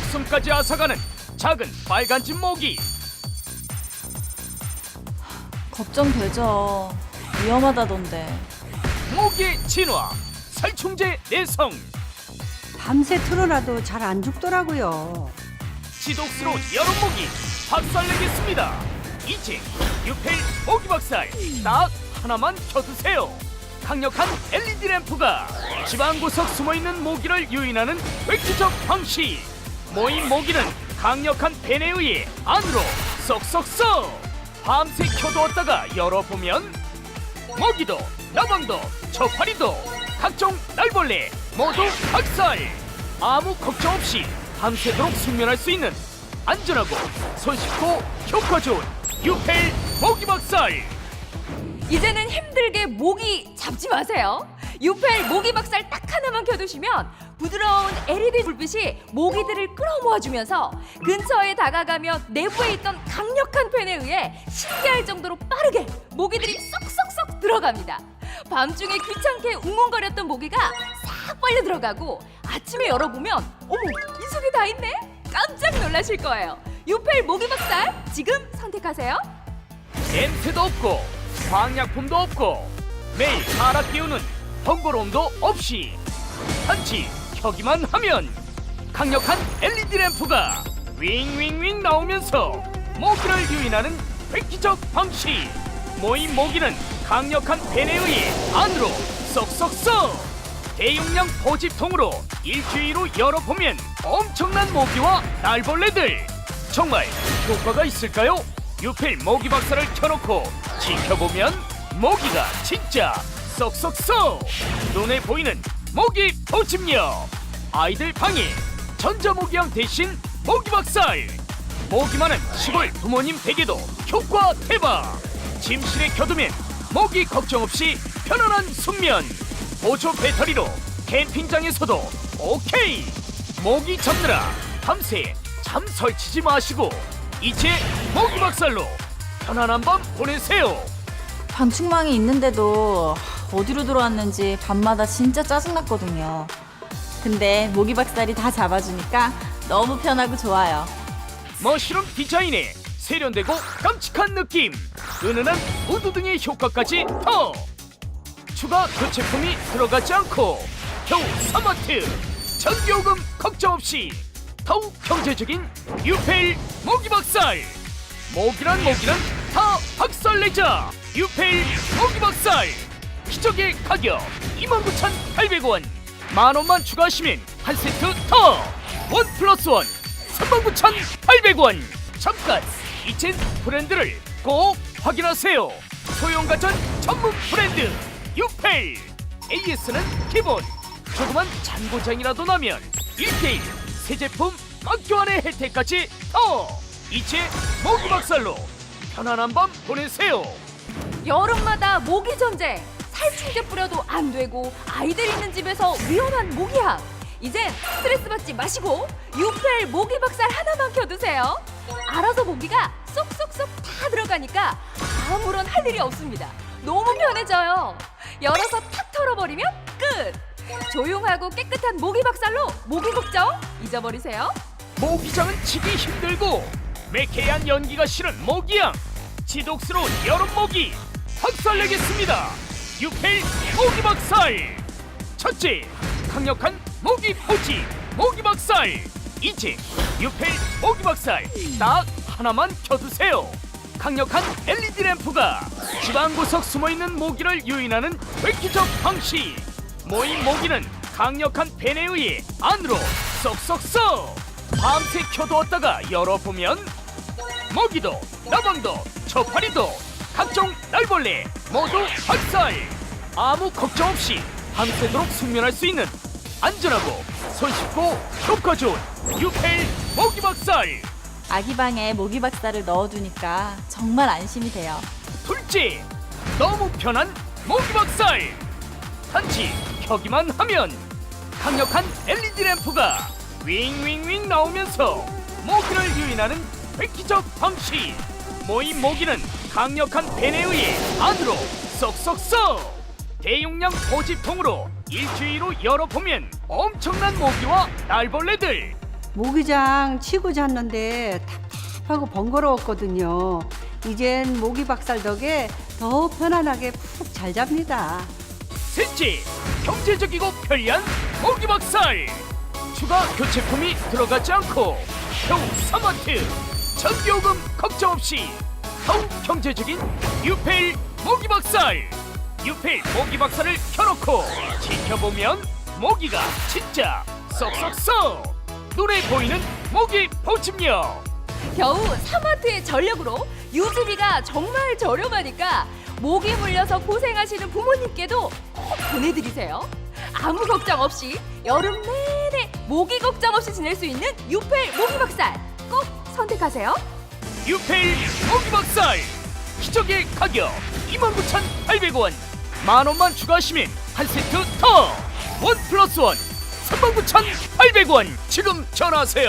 목숨까지 앗아가는 작은 빨간집 모기 걱정되죠. 위험하다던데. 모기의 진화 살충제 내성 밤새 틀어놔도 잘 안 죽더라고요. 지독스러운 여름 모기 박살내겠습니다 이제 유펠 모기 박살 딱 하나만 켜두세요 강력한 LED 램프가 지방 구석 숨어있는 모기를 유인하는 획기적 방식 모인 모기는 강력한 팬에 의해 안으로 쏙쏙쏙 밤새 켜두었다가 열어보면 모기도 나방도 저파리도 각종 날벌레 모두 박살 아무 걱정 없이 밤새도록 숙면할 수 있는 안전하고 손쉽고 효과 좋은 유펠 모기 박살 이제는 힘들게 모기 잡지 마세요. 유펠 모기 박살 딱 하나만 켜두시면 부드러운 LED 불빛이 모기들을 끌어모아주면서 근처에 다가가면 내부에 있던 강력한 팬에 의해 신기할 정도로 빠르게 모기들이 쏙쏙쏙 들어갑니다. 밤중에 귀찮게 웅웅거렸던 모기가 싹 빨려 들어가고 아침에 열어보면 어머 이 속에 다 있네 깜짝 놀라실 거예요. 유펠 모기 박살 지금 선택하세요. 냄새도 없고 광약품도 없고 매일 갈아 끼우는 번거로움도 없이 단지 켜기만 하면 강력한 LED 램프가 윙윙윙 나오면서 모기를 유인하는 획기적 방식 모인 모기는 강력한 팬에 의해 안으로 쏙쏙쏙 대용량 포집통으로 일주일로 열어보면 엄청난 모기와 날벌레들 정말 효과가 있을까요? 유필 모기 박사를 켜놓고 지켜보면 모기가 진짜 쏙쏙쏙 눈에 보이는 모기 포집력 아이들 방해. 전자모기향 대신 모기 박살. 모기 많은 시골 부모님 댁에도 효과 대박. 침실에 켜두면 모기 걱정 없이 편안한 숙면. 보조 배터리로 캠핑장에서도 오케이. 모기 잡느라 밤새 잠 설치지 마시고 이제 모기 박살로 편안한 밤 보내세요. 방충망이 있는데도 어디로 들어왔는지 밤마다 진짜 짜증났거든요. 근데 모기 박살이 다 잡아주니까 너무 편하고 좋아요. 머시룸 디자인에 세련되고 깜찍한 느낌. 은은한 우드 등의 효과까지 더. 추가 교체품이 들어가지 않고 겨우 스마트. 전기요금 걱정 없이 더욱 경제적인 유페일 모기박살. 모기란 모기는 다 박살내자. 유페일 모기박살 기적의 가격 29,800원. 만원만 추가하시면 한 세트 더. 원 플러스 원 39,800원. 잠깐 이젠 브랜드를 꼭 확인하세요. 소형가전 전문 브랜드 유페일 AS는 기본. 조그만 잔고장이라도 나면 1대1 새 제품 막교환의 혜택까지 더. 이제 모기박살로 편안한 밤 보내세요. 여름마다 모기 전쟁 살충제 뿌려도 안 되고 아이들 있는 집에서 위험한 모기향 이젠 스트레스 받지 마시고 유펠 모기 박살 하나만 켜두세요. 알아서 모기가 쏙쏙쏙 다 들어가니까 아무런 할 일이 없습니다. 너무 편해져요. 열어서 탁 털어버리면 끝. 조용하고 깨끗한 모기 박살로 모기 걱정 잊어버리세요. 모기장은 치기 힘들고 매캐한 연기가 싫은 모기향 지독스러운 여름 모기 박살내겠습니다 유페일 모기 박살. 첫째 강력한 모기 포지 모기 박살. 이제 유페일 모기 박살. 딱 하나만 켜두세요. 강력한 LED 램프가 지방구석 숨어있는 모기를 유인하는 획기적 방식. 모인 모기는 강력한 팬에 의해 안으로 쏙쏙쏙 밤새 켜두었다가 열어보면 모기도 나방도 저파리도 각종 날벌레 모두 박살. 아무 걱정 없이 밤새도록 숙면할 수 있는 안전하고 손쉽고 효과 좋은 유페일 모기 박살. 아기 방에 모기 박살을 넣어두니까 정말 안심이 돼요. 둘째 너무 편한 모기 박살. 단지 켜기만 하면 강력한 LED 램프가 윙윙윙 나오면서 모기를 유인하는 획기적 방식. 모인 모기는 강력한 팬에 의해 안으로 쏙쏙쏙 대용량 포집통으로 일주일로 열어보면 엄청난 모기와 날벌레들 모기장 치고 잤는데 답답하고 번거로웠거든요. 이젠 모기 박살 덕에 더 편안하게 푹 잘 잡니다. 셋째, 경제적이고 편리한 모기 박살. 추가 교체품이 들어가지 않고 겨우 스마트, 전기요금 걱정 없이 더욱 경제적인 유페일 모기박살. 유페일 모기박살을 켜놓고 지켜보면 모기가 진짜 쏙쏙쏙 눈에 보이는 모기 보침력. 겨우 사마트의 전력으로 유지비가 정말 저렴하니까 모기 물려서 고생하시는 부모님께도 꼭 보내드리세요. 아무 걱정 없이 여름 내내 모기 걱정 없이 지낼 수 있는 유펠 모기 박살 꼭 선택하세요. 유페일 모기박살 기적의 가격 29,800원. 만원만 추가하시면 한 세트 더! 원 플러스 원 39,800원. 지금 전화하세요